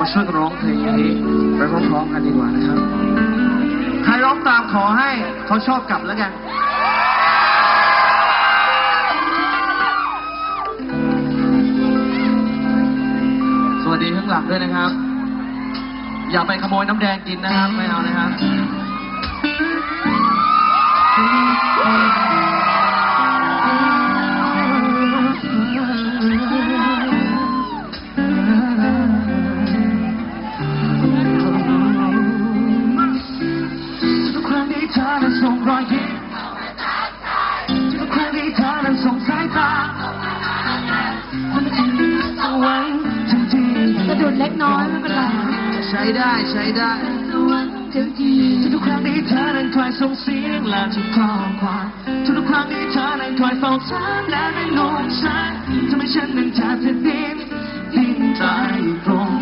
มาช่วยร้องเพลงนี้ไปพร้อมๆกันดีกว่านะครับ ใครร้องตามขอให้เขาชอบกลับแล้วกันสวัสดีข้างหลังด้วยนะครับ อย่าไปขโมยน้ำแดงกินนะครับ ไม่เอานะครับ เธอนั้นส่งรอยยิ้มทุกครั้งที่เธอนั้นส่งสายตามันจะเอาไว้ทันทีสะดุดเล็กน้อยไม่เป็นไรใช้ได้ใช้ได้ทันทีทุกครั้งที่เธอนั้นคอยส่งเสียงและทุกข้อความทุกครั้งที่เธอนั้นคอยเฝ้าถามและไม่ลงฉันทำให้ฉันนั้นแทบจะดิ้นดิ้นตายอยู่ตรง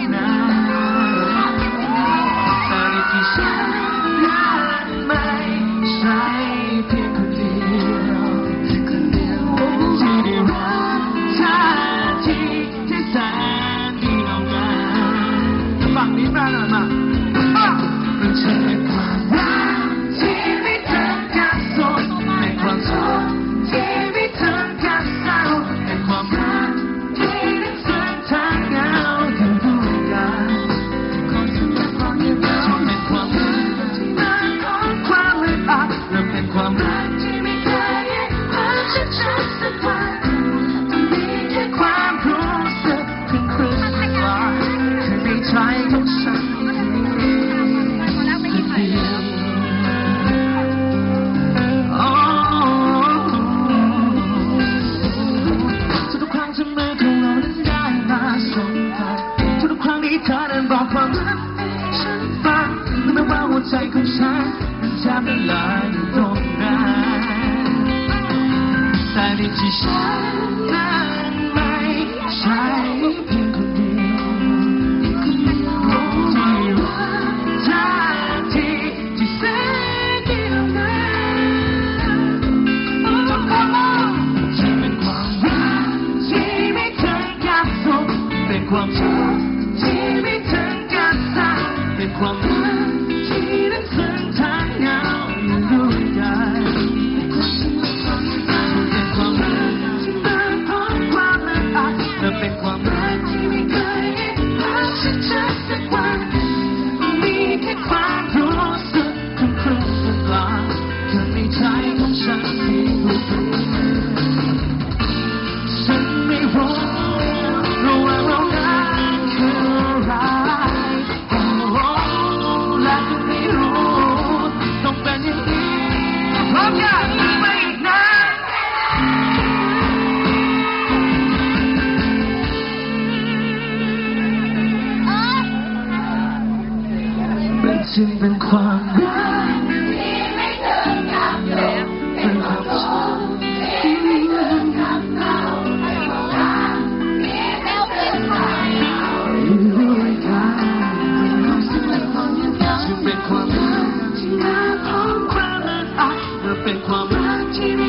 ใจของฉันมันจะละลายอยู่ตรงนั้นแต่ในที่ฉันนั้นไม่ใช่เพียงคนเดียวที่รักท่าทีที่แสนดีงามที่เป็นความรักที่ไม่ถึงกับสุขเป็นความทุกข์ที่ไม่ถึงกับเศร้าเป็นความ เป็นความรักที่